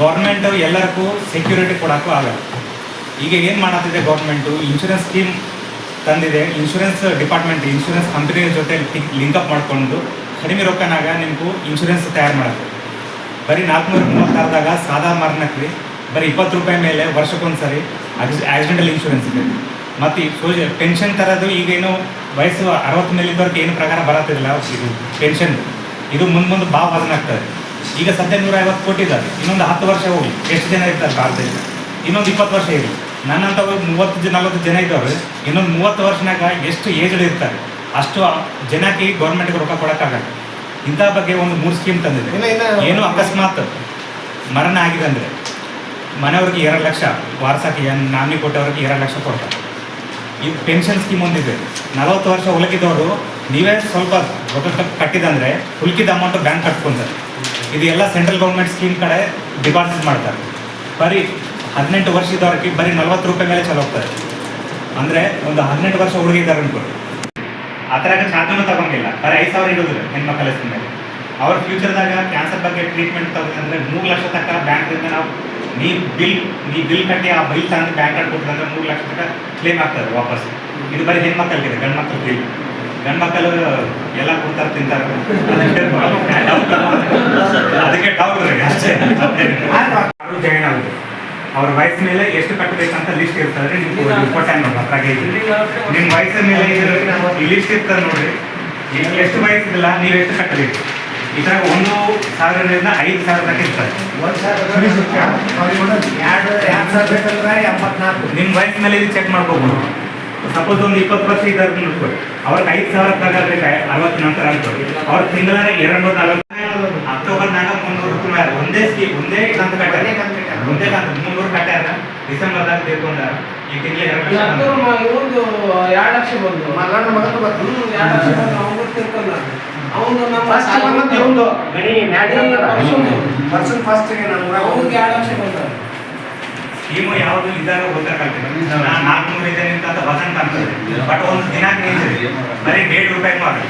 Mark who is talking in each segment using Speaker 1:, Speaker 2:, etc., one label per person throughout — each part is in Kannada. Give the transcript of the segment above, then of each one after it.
Speaker 1: ಗೌರ್ಮೆಂಟ್ ಎಲ್ಲರಿಗೂ ಸೆಕ್ಯೂರಿಟಿ ಕೊಡೋಕ್ಕೂ ಆಗಲ್ಲ. ಈಗ ಏನು ಮಾಡತ್ತಿದೆ ಗೌರ್ಮೆಂಟು ಇನ್ಶೂರೆನ್ಸ್ ಸ್ಕೀಮ್ ತಂದಿದೆ. ಇನ್ಶೂರೆನ್ಸ್ ಡಿಪಾರ್ಟ್ಮೆಂಟ್ ಇನ್ಶೂರೆನ್ಸ್ ಕಂಪ್ನಿಯ ಜೊತೆ ಲಿಂಕಪ್ ಮಾಡಿಕೊಂಡು ಕಡಿಮೆ ರೊಕ್ಕನಾಗ ನಿಮಗೂ ಇನ್ಶೂರೆನ್ಸ್ ತಯಾರು ಮಾಡುತ್ತೆ. ಬರೀ ನಾಲ್ಕುನೂರ, ಮೂವತ್ತಾರದಾಗ ಸಾದಾ ಮರಣಕ್ಕೆ ಬರೀ ಇಪ್ಪತ್ತು ರೂಪಾಯಿ ಮೇಲೆ ವರ್ಷಕ್ಕೊಂದ್ಸರಿ ಆಕ್ಸಿಡೆಂಟಲ್ ಇನ್ಶೂರೆನ್ಸ್ ಇದೆ. ಮತ್ತು ಸೋಜ ಪೆನ್ಷನ್ ಥರದ್ದು ಈಗೇನು ವಯಸ್ಸು ಅರವತ್ತು ಮೇಲಿದ್ದವ್ರಿಗೆ ಏನು ಪ್ರಕಾರ ಬರತ್ತಿಲ್ಲ. ಇದು ಪೆನ್ಷನ್ ಇದು ಮುಂದೆ ಮುಂದೆ ಭಾವ ವಜನ ಆಗ್ತದೆ ಈಗ ಸದ್ಯ ನೂರ ಐವತ್ತು ಕೋಟಿ ಇದ್ದಾರೆ. ಇನ್ನೊಂದು ಹತ್ತು ವರ್ಷ ಹೋಗಿ. ಎಷ್ಟು ಜನ ಇರ್ತಾರೆ ಭಾರತದಲ್ಲಿ? ಇನ್ನೊಂದು ಇಪ್ಪತ್ತು ವರ್ಷ ಇರಲಿ ಹೋಗಿ ಮೂವತ್ತು ಜನ ನಲ್ವತ್ತು ಜನ ಇದ್ದವರು ಇನ್ನೊಂದು ಮೂವತ್ತು ವರ್ಷನಾಗ ಎಷ್ಟು ಏಜ್ಡ್ ಇರ್ತಾರೆ? ಅಷ್ಟು ಜನಕ್ಕೆ ಗೌರ್ಮೆಂಟ್ಗೆ ರೊಕ್ಕ ಕೊಡೋಕ್ಕಾಗಲ್ಲ. ಇಂಥ ಬಗ್ಗೆ ಒಂದು ಮೂರು ಸ್ಕೀಮ್ ತಂದಿದೆ. ಏನು ಅಕಸ್ಮಾತ್ ಮರಣ ಆಗಿದೆ ಅಂದರೆ ಮನೆಯವ್ರಿಗೆ ಎರಡು ಲಕ್ಷ ವಾರಸಕ್ಕೆ ನಾಮಿನಿ ಕೊಟ್ಟವ್ರಿಗೆ ಎರಡು ಲಕ್ಷ ಕೊಡ್ತಾರೆ. ಈ ಪೆನ್ಷನ್ ಸ್ಕೀಮ್ ಒಂದಿದೆ. ನಲವತ್ತು ವರ್ಷ ಉಲಕಿದವರು ನೀವೇ ಸ್ವಲ್ಪ ರೊಕ್ಕ ಕಟ್ಟಿದಂದರೆ ಕಟ್ಟಿದಂದ್ರೆ ಉಳ್ಕಿದ ಅಮೌಂಟ್ ಬ್ಯಾಂಕ್ ಕಟ್ಕೊಂತಾರೆ. ಇದು ಎಲ್ಲ ಸೆಂಟ್ರಲ್ ಗೌರ್ಮೆಂಟ್ ಸ್ಕೀಮ್ ಕಡೆ ಡಿಪಾಸಿಟ್ ಮಾಡ್ತಾರೆ. ಬರೀ ಹದಿನೆಂಟು ವರ್ಷ ಇದ್ದವ್ರಿಗೆ ಬರೀ ನಲ್ವತ್ತು ರೂಪಾಯಿ ಮೇಲೆ ಚಲೋ ಹೋಗ್ತಾರೆ ಅಂದರೆ ಒಂದು ಹದಿನೆಂಟು ವರ್ಷ ಹುಡುಗಿದ್ದಾರೆ ಅನ್ಕೊಂಡು ಆ ಥರ ಚಾರ್ಜನ್ನು ತಗೊಂಡಿಲ್ಲ. ಬರೀ ಐದು ಸಾವಿರ ಇಡೋದಿಲ್ಲ ಹೆಣ್ಮಕ್ಳ ಹೆಸರು ಮೇಲೆ. ಅವ್ರ ಫ್ಯೂಚರ್ದಾಗ ಕ್ಯಾನ್ಸರ್ ಬಗ್ಗೆ ಟ್ರೀಟ್ಮೆಂಟ್ ತಗೋದಂದ್ರೆ ಮೂರು ಲಕ್ಷ ತನಕ ಬ್ಯಾಂಕ್ದಿಂದ ನಾವು ನೀ ಬಿಲ್ ನೀ ಬಿಲ್ ಕಟ್ಟಿ ಆ ಬಿಲ್ ತಂದು ಬ್ಯಾಂಕ್ ಕೊಟ್ಟಂದ್ರೆ ಮೂರು ಲಕ್ಷ ತನಕ ಕ್ಲೇಮ್ ಆಗ್ತದೆ ವಾಪಸ್. ಇದು ಬರೀ ಹೆಣ್ಮಕ್ಕಳಿಗೆ ಗಂಡು ಬಿಲ್ ಗಂಡು ಮಕ್ಕಳು ಎಲ್ಲ ಕೊಡ್ತಾರೆ, ತಿಂತಾರೆ. ಜಾಯಿನ್ ಆಗುತ್ತೆ ಅವ್ರ ವಯಸ್ಸಿನ ಮೇಲೆ ಎಷ್ಟು ಕಟ್ಟಬೇಕಂತ ಲಿಸ್ಟ್ ಇರ್ತದೆ ನಿಮ್ಗೆ ಕೊಟ್ಟಾಗ ನೋಡಿ ವಯಸ್ಸಿನ ಮೇಲೆ ಲಿಸ್ಟ್ ಇರ್ತದೆ ನೋಡ್ರಿ. ಎಷ್ಟು ವಯಸ್ಸಿಲ್ಲ ನೀವು ಎಷ್ಟು ಕಟ್ಟಬೇಕು? ಥರ ಒಂದು ಸಾವಿರದಿಂದ ಐದು ಸಾವಿರ ತನಕ ಇರ್ತದೆ.
Speaker 2: ಒಂದ್
Speaker 1: ನಿಮ್ಮ ವಯಸ್ಸಿನ ಮೇಲೆ ಇದು ಚೆಕ್ ಮಾಡ್ಕೋಬಹುದು ಸಪೋಸ್ ಒಂದು ಇಪ್ಪತ್ತು ವರ್ಷ ಇದ್ದಾರೆ ನೋಡ್ಕೊಳ್ಳಿ ಅವ್ರಿಗೆ ಐದು ಸಾವಿರ ತಗೋಬೇಕು ಬೇಕು? ಅರವತ್ತು ನಂತರ ಅನ್ಕೊಳ್ಳಿ ಅವ್ರ ತಿಂಗಳ ಎರಡು ನೂರ ನಲವತ್ತು. ಅಕ್ಟೋಬರ್ನಾಗ ಮುನ್ನೂರು ಒಂದೇ ಸ್ಕೀಮ್ ಒಂದೇ ಕಂತು ಕಟ್ಟಾರ ಒಂದೇ ಕಂತು ಮುನ್ನೂರು ಕಟ್ಟಾರ ಡಿಸೆಂಬರ್ದಾಗ ತೀರ್ಕೊಂಡಾರ ಈ ತಿಂಗಳ ಎರಡು ಲಕ್ಷ ಬಂತು.
Speaker 3: ಇವ್ರದ್ದು ಎರಡು ಲಕ್ಷ ಬಂದು.
Speaker 2: ಮಲ್ಲಣ್ಣ ಮಗನ ಬಂದು
Speaker 3: ಹ್ಮ್, ಎರಡು ಲಕ್ಷ ಬಂದು ಅವನು ತಿಳ್ಕೊಂಡ ಅವನು ನಮ್ಮ
Speaker 2: ಫಸ್ಟ್ ಬಂದದ್ದು ಇವ್ನ್ದು.
Speaker 3: ಪರ್ಸನ್
Speaker 2: ಫಸ್ಟ್ಗೆ ನಾನು
Speaker 3: ಅವ್ನಿಗೆ ಎರಡು ಲಕ್ಷ ಬಂದ
Speaker 1: ಸ್ಕೀಮು ಯಾವುದು ಇದ್ದಾಗ ಗೊತ್ತಾಗಲ್ಲ ನಾನು ನಾಲ್ಕುನೂರು ಇದ್ದೇನೆ ಅಂತ ವಸಂತ ಅಂತದೆ ಬಟ್ ಒಂದು ದಿನ ನಿಂತಿದೆ ಬರೀ ಡೇಡ್ ರೂಪಾಯಿ ಮಾಡಿ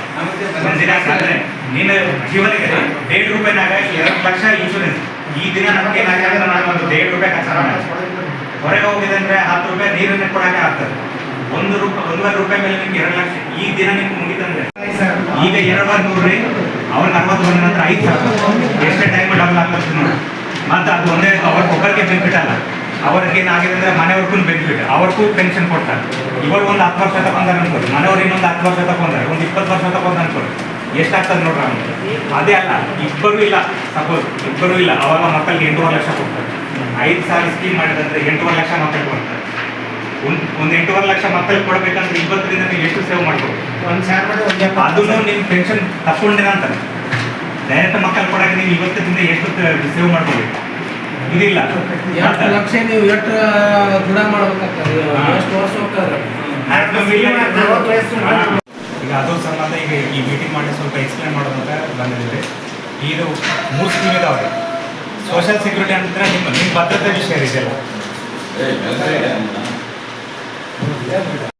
Speaker 1: ಒಂದು ದಿನ ಅಂದ್ರೆ ನೀನು ಜೀವನಕ್ಕೆ ಡೇಡ್ ರೂಪಾಯಿನಾಗ ಎರಡು ಲಕ್ಷ ಇನ್ಶೂರೆನ್ಸ್ ಈ ದಿನ ನಮಗೆ ಏನಾಗಲ್ಲ ನಾನು ಒಂದು ಡೇಡ್ ರೂಪಾಯಿ ಮಾಡಿ ಹೊರಗೆ ಹೋಗಿದೆ ಅಂದ್ರೆ ಹತ್ತು ರೂಪಾಯಿ ನೀರನ್ನ ಕೊಡಕ್ಕೆ ಆಗ್ತದೆ. ಒಂದು ರೂಪಾಯಿ ಒಂದೂವರೆ ರೂಪಾಯಿ ಮೇಲೆ ನಿಮ್ಗೆ ಎರಡು ಲಕ್ಷ. ಈ ದಿನ ನಿಮ್ಗೆ ಮುಗಿತಂದ್ರೆ ಈಗ ಎರಡುವರೆ ನೂರು ರೀ. ಅವ್ರಿಗೆ ಅರವತ್ತು ಬಂದ ನಂತರ ಐದು ಸಾವಿರ. ಎಷ್ಟೇ ಟೈಮ್ ಡಬಲ್ ಆಗ್ತದೆ ನೋಡಿ. ಮತ್ತೆ ಅದು ಒಂದೇ, ಅವ್ರ ಒಬ್ಬರಿಗೆ ಬೆನಿಫಿಟ್ ಅಲ್ಲ. ಅವ್ರಿಗೆ ಏನಾಗಿದೆ ಅಂದ್ರೆ ಮನೆಯವ್ರಿಗೂ ಬೆನಿಫಿಟ್ ಅವ್ರಿಗೂ ಪೆನ್ಷನ್ ಕೊಡ್ತಾರೆ. ಇವರು ಒಂದು ಹತ್ತು ವರ್ಷ ತಗೊಂಡಾರ ಅನ್ಕೊಳ್ಳಿ ಮನೆಯವ್ರು ಇನ್ನೊಂದು ಹತ್ತು ವರ್ಷ ತಗೊಂಡಾರೆ ಒಂದು ಇಪ್ಪತ್ತು ವರ್ಷ ತಗೊಂಡ್ ಅನ್ಕೊಳ್ಳಿ ಎಷ್ಟಾಗ್ತದೆ ನೋಡ್ರಿ ಅವ್ನಿಗೆ? ಅದೇ ಅಲ್ಲ ಇಬ್ಬರು ಇಲ್ಲ ಸಪೋಸ್ ಇಬ್ಬರು ಇಲ್ಲ ಅವಾಗ ಮಕ್ಕಳಿಗೆ ಎಂಟೂವರೆ ಲಕ್ಷ ಕೊಡ್ತಾರೆ. ಐದು ಸಾವಿರ ಸ್ಕೀಮ್ ಮಾಡಿದಂದ್ರೆ ಎಂಟೂವರೆ ಲಕ್ಷ ಮಕ್ಕಳಿಗೆ ಕೊಡ್ತಾರೆ. ಒಂದು ಒಂದು ಎಂಟೂವರೆ ಲಕ್ಷ ಮಕ್ಕಳಿಗೆ ಕೊಡಬೇಕಂದ್ರೆ ಇವತ್ತರಿಂದ ನೀವು ಎಷ್ಟು ಸೇವ್ ಮಾಡ್ಬೋದು?
Speaker 2: ಒಂದು ಸಾವಿರ ಮಾಡಿ
Speaker 1: ಅದನ್ನು ನಿಮ್ಮ ಪೆನ್ಷನ್ ತಗೊಂಡಿನ ಅಂತಾರೆ. ಡೈರೆಕ್ಟ್ ಮಕ್ಕಳು ಕೊಡೋಕೆ ನೀವು ಇವತ್ತಿನಿಂದ ಎಷ್ಟು ಸೇವ್ ಮಾಡ್ಕೋಬೇಕು ಇದಿಲ್ಲ.
Speaker 3: ಎಷ್ಟು ಲಕ್ಷ ನೀವು ಎಷ್ಟು ದೃಢ ಮಾಡ್ಬೇಕಾಗ್ತದೆ. ಎಷ್ಟು ವರ್ಷ ಹೋಗ್ತದೆ
Speaker 1: ಈಗ ಅದ್ರ ಸಂಬಂಧ ಈಗ ಈ ಮೀಟಿಂಗ್ ಮಾಡಿ ಸ್ವಲ್ಪ ಎಕ್ಸ್ಪ್ಲೇನ್ ಮಾಡೋದಂತ ಬಂದಿದ್ದೀವಿ ಇದು ಮೂರು ಸ್ಕೀಮ್ ಇದಾವೆ. ಸೋಷಿಯಲ್ ಸೆಕ್ಯೂರಿಟಿ ಅಂತಂದ್ರೆ ನಿಮ್ಮ ನಿಮ್ಮ ಭದ್ರತೆ ವಿಷಯ ಇದೆಯಲ್ಲ